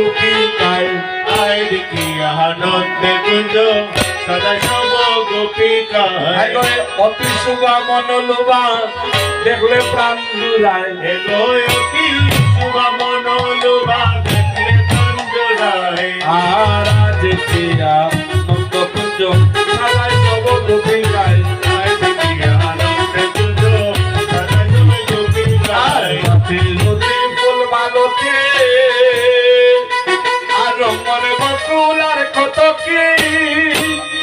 গোপিকায় আয় দেখি আনন্দে কুঞ্জ সদা সব গোপিকায় অতি শুভা মনোলোভা দেখলে প্রাণ জুড়ায় এগো অতি শুভ মনোলোভা দেখলে তঞ্জরায় আর আজ দেখি আনন্দে কুঞ্জ সদা আর গোপিকায় মালতী আর আর কত কি?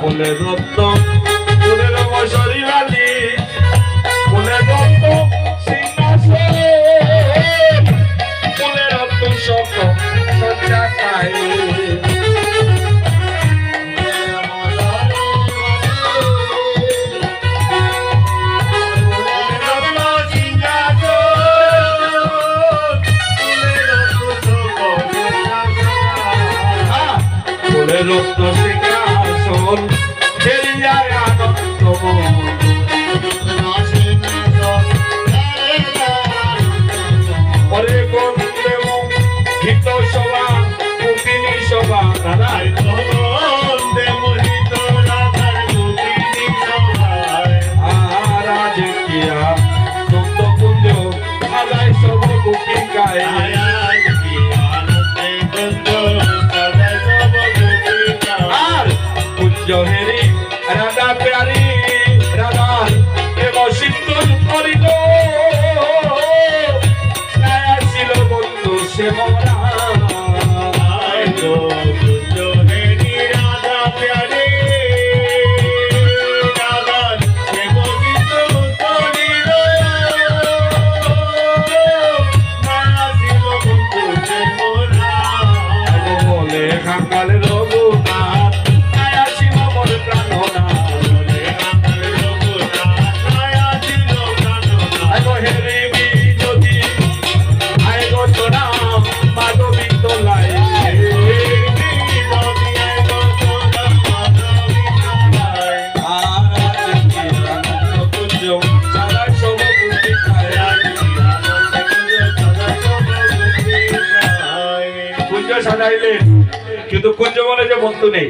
ফুলের রত্ন ফুলের বসরি বালি। ফুলের রত্ন সিংহাসন। ফুলের রত্ন শক সঞ্চাতায় ফুলের রত্ন সিংহাসন। ফেরিয়ায় আনন্দ পরে গন্ধে হিত সাজাইলেন কিন্তু কুঞ্জবনে যে বন্ধু নেই।